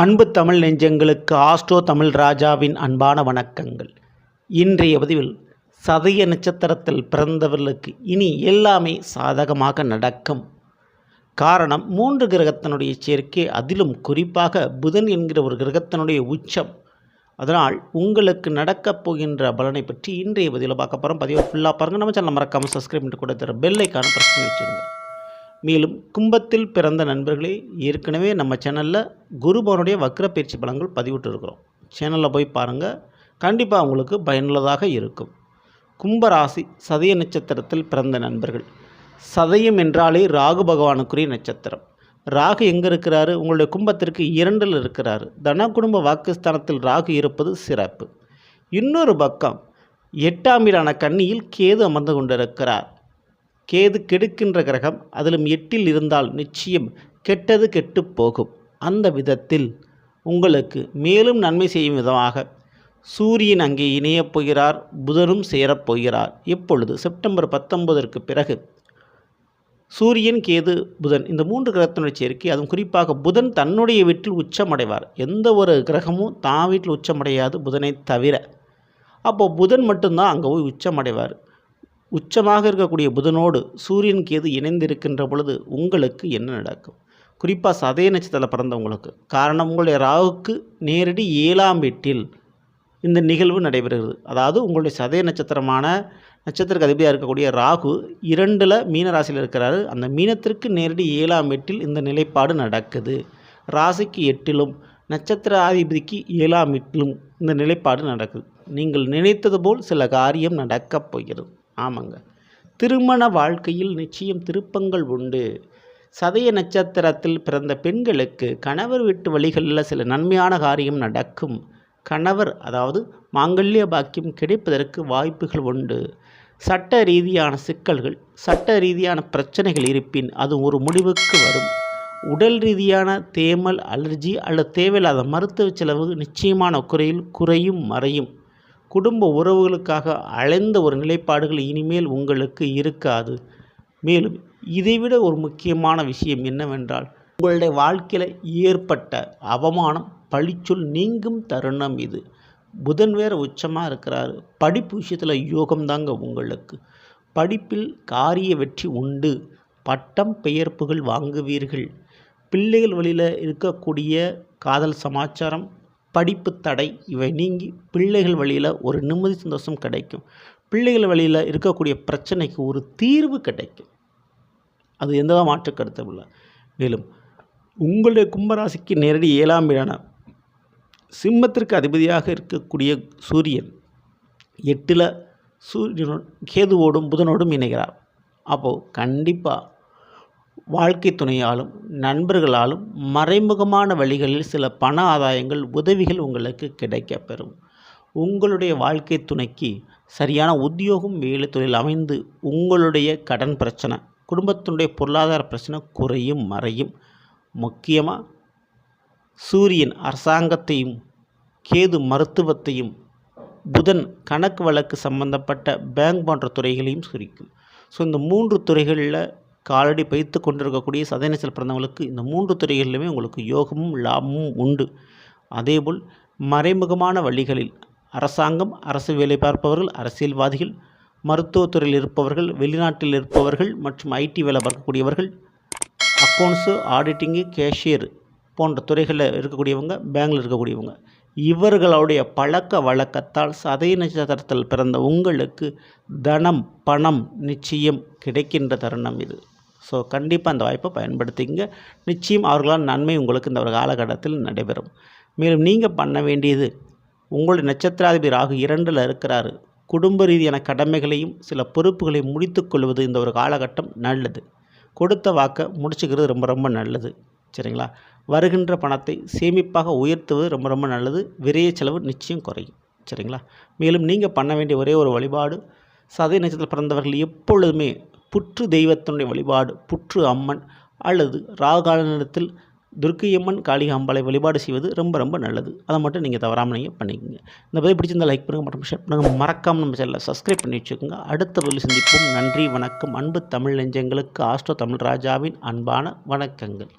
அன்பு தமிழ் நெஞ்சங்களுக்கு ஆஸ்ட்ரோ தமிழ் ராஜாவின் அன்பான வணக்கங்கள். இன்றைய பதிவில் சதய நட்சத்திரத்தில் பிறந்தவர்களுக்கு இனி எல்லாமே சாதகமாக நடக்கும். காரணம் மூன்று கிரகத்தினுடைய சேர்க்கை அதிலும் குறிப்பாக புதன் என்கிற ஒரு கிரகத்தினுடைய உச்சம். அதனால் உங்களுக்கு நடக்கப் போகின்ற பலனை பற்றி இன்றைய பதிவில் பார்க்க போகிறோம் பதிவை ஃபுல்லாக பாருங்கள் நம்ம சேனல் மறக்காமல் சப்ஸ்கிரைப் பண்ணிட்டு கூட தர பெல்லைக்கான பிரச்சனை வச்சுருங்க. மேலும் கும்பத்தில் பிறந்த நண்பர்களே ஏற்கனவே நம்ம சேனலில் குருபவனுடைய வக்ர பயிற்சி பலங்கள் பதிவிட்டு இருக்கிறோம் சேனலில் போய் பாருங்கள் கண்டிப்பாக உங்களுக்கு பயனுள்ளதாக இருக்கும். கும்பராசி சதய நட்சத்திரத்தில் பிறந்த நண்பர்கள். சதயம் என்றாலே ராகு பகவானுக்குரிய நட்சத்திரம். ராகு எங்கே இருக்கிறாரு? உங்களுடைய கும்பத்திற்கு இரண்டில் இருக்கிறாரு. தன குடும்ப வாக்குஸ்தானத்தில் ராகு இருப்பது சிறப்பு. இன்னொரு பக்கம் எட்டாம் வீடான கன்னியில் கேது அமர்ந்து கொண்டிருக்கிறார். கேது கெடுக்கின்ற கிரகம் அதிலும் எட்டில் இருந்தால் நிச்சயம் கெட்டது கெட்டு போகும். அந்த விதத்தில் உங்களுக்கு மேலும் நன்மை செய்யும் விதமாக சூரியன் அங்கே இணையப் போகிறார் புதனும் சேரப் போகிறார். இப்பொழுது செப்டம்பர் பத்தொன்பதற்கு பிறகு சூரியன் கேது புதன் இந்த மூன்று கிரகத்தினுடைய சேர்க்கை அதுவும் குறிப்பாக புதன் தன்னுடைய வீட்டில் உச்சமடைவார். எந்த ஒரு கிரகமும் தான் வீட்டில் உச்சமடையாது புதனை தவிர. அப்போது புதன் மட்டும்தான் அங்கே போய் உச்சமடைவார். உச்சமாக இருக்கக்கூடிய புதனோடு சூரியன் கேது இணைந்திருக்கின்ற பொழுது உங்களுக்கு என்ன நடக்கும்? குறிப்பாக சதய நட்சத்திரத்தில் பிறந்தவங்களுக்கு. காரணம் உங்களுடைய ராகுக்கு நேரடி ஏழாம் வீட்டில் இந்த நிகழ்வு நடைபெறுகிறது. அதாவது உங்களுடைய சதய நட்சத்திரமான நட்சத்திரக்கு அதிபதியாக இருக்கக்கூடிய ராகு இரண்டில் மீனராசியில் இருக்கிறாரு. அந்த மீனத்திற்கு நேரடி ஏழாம் வீட்டில் இந்த நிலைப்பாடு நடக்குது. ராசிக்கு எட்டிலும் நட்சத்திர ஆதிபதிக்கு ஏழாம் வீட்டிலும் இந்த நிலைப்பாடு நடக்குது. நீங்கள் நினைத்தது போல் சில காரியம் நடக்கப் போகிறது. ஆமாங்க. திருமண வாழ்க்கையில் நிச்சயம் திருப்பங்கள் உண்டு. சதய நட்சத்திரத்தில் பிறந்த பெண்களுக்கு கணவர் வீட்டு வழிகளில் சில நன்மையான காரியம் நடக்கும். கணவர் அதாவது மாங்கல்ய பாக்கியம் கிடைப்பதற்கு வாய்ப்புகள் உண்டு. சட்ட ரீதியான சிக்கல்கள் சட்ட ரீதியான பிரச்சனைகள் இருப்பின் அது ஒரு முடிவுக்கு வரும். உடல் ரீதியான தேமல் அலர்ஜி அல்லது தேவையில்லாத மருத்துவ செலவு நிச்சயமான குறையில் குறையும் மறையும். குடும்ப உறவுகளுக்காக அலைந்த ஒரு நிலைப்பாடுகள் இனிமேல் உங்களுக்கு இருக்காது. மேலும் இதைவிட ஒரு முக்கியமான விஷயம் என்னவென்றால் உங்களுடைய வாழ்க்கையில் ஏற்பட்ட அவமானம் பழிச்சொல் நீங்கும் தருணம் இது. புதன் வேறு உச்சமாக இருக்கிறார். படிப்பு விஷயத்தில் யோகம் தாங்க உங்களுக்கு. படிப்பில் காரிய வெற்றி உண்டு. பட்டம் பெயர்ப்புகள் வாங்குவீர்கள். பிள்ளைகள் வழியில் இருக்கக்கூடிய காதல் சமாச்சாரம் படிப்பு தடை இவை நீங்கி பிள்ளைகள் வழியில் ஒரு நிம்மதி சந்தோஷம் கிடைக்கும். பிள்ளைகள் வழியில் இருக்கக்கூடிய பிரச்சனைக்கு ஒரு தீர்வு கிடைக்கும். அது எந்த மாற்று கருத்தும் இல்லை. மேலும் உங்களுடைய கும்பராசிக்கு நேரடி ஏழாம் வீடான சிம்மத்திற்கு அதிபதியாக இருக்கக்கூடிய சூரியன் எட்டில் சூரியனோட கேதுவோடும் புதனோடும் இணைகிறார். அப்போது கண்டிப்பாக வாழ்க்கை துணையாலும் நண்பர்களாலும் மறைமுகமான வழிகளில் சில பண ஆதாயங்கள் உதவிகள் உங்களுக்கு கிடைக்கப்பெறும். உங்களுடைய வாழ்க்கை துணைக்கு சரியான உத்தியோகம் வேலை தொழில் அமைந்து உங்களுடைய கடன் பிரச்சனை குடும்பத்தினுடைய பொருளாதார பிரச்சனை குறையும் மறையும். முக்கியமாக சூரியன் அரசாங்கத்தையும் கேது மருத்துவத்தையும் புதன் கணக்கு வழக்கு சம்பந்தப்பட்ட பேங்க் போன்ற துறைகளையும் குறிக்கும். ஸோ இந்த மூன்று துறைகளில் காலடி பயித்து கொண்டிருக்கக்கூடிய சதயநேசல் பிறந்தவங்களுக்கு இந்த மூன்று துறைகளிலுமே உங்களுக்கு யோகமும் லாபமும் உண்டு. அதேபோல் மறைமுகமான வழிகளில் அரசாங்கம் அரசு வேலை பார்ப்பவர்கள் அரசியல்வாதிகள் மருத்துவத்துறையில் இருப்பவர்கள் வெளிநாட்டில் இருப்பவர்கள் மற்றும் ஐடி வேலை பார்க்கக்கூடியவர்கள் அக்கௌண்ட்ஸு ஆடிட்டிங்கு கேஷியர் போன்ற துறைகளில் இருக்கக்கூடியவங்க பேங்கில் இருக்கக்கூடியவங்க இவர்களுடைய பழக்க வழக்கத்தால் சதய நட்சத்திரத்தில் பிறந்த உங்களுக்கு தனம் பணம் நிச்சயம் கிடைக்கின்ற தருணம் இது. ஸோ கண்டிப்பாக அந்த வாய்ப்பை பயன்படுத்திங்க நிச்சயம் அவர்களால் நன்மை உங்களுக்கு இந்த ஒரு காலகட்டத்தில் நடைபெறும். மேலும் நீங்கள் பண்ண வேண்டியது உங்களுடைய நட்சத்திராதிபதி ராகு இரண்டில் இருக்கிறாரு. குடும்ப ரீதியான கடமைகளையும் சில பொறுப்புகளையும் முடித்து கொள்வது இந்த ஒரு காலகட்டம் நல்லது. கொடுத்த வாக்கை முடிச்சுக்கிறது ரொம்ப ரொம்ப நல்லது. சரிங்களா? வருகின்ற பணத்தை சேமிப்பாக உயர்த்துவது ரொம்ப ரொம்ப நல்லது. விரைய செலவு நிச்சயம் குறையும். சரிங்களா? மேலும் நீங்கள் பண்ண வேண்டிய ஒரே ஒரு வழிபாடு சதய நட்சத்திரத்தில் பிறந்தவர்கள் எப்பொழுதுமே புற்று தெய்வத்தினுடைய வழிபாடு புற்று அம்மன் அல்லது ராகால நேரத்தில் துர்க்கையம்மன் காளிகாம்பாளை வழிபாடு செய்வது ரொம்ப ரொம்ப நல்லது. அதை மட்டும் நீங்கள் தவறாமல் நீங்கள் பண்ணிக்கோங்க. இந்த பதிவு பிடிச்சிருந்தால் லைக் பண்ணுங்கள் மற்றும் ஷேர் பண்ணுங்கள் மறக்காமல் நம்ம சேனலை சப்ஸ்கிரைப் பண்ணி வச்சுக்கோங்க. அடுத்த பதில் சந்திப்போம். நன்றி வணக்கம். அன்பு தமிழ் நெஞ்சங்களுக்கு ஆஸ்ட்ரோ தமிழ் ராஜாவின் அன்பான வணக்கங்கள்.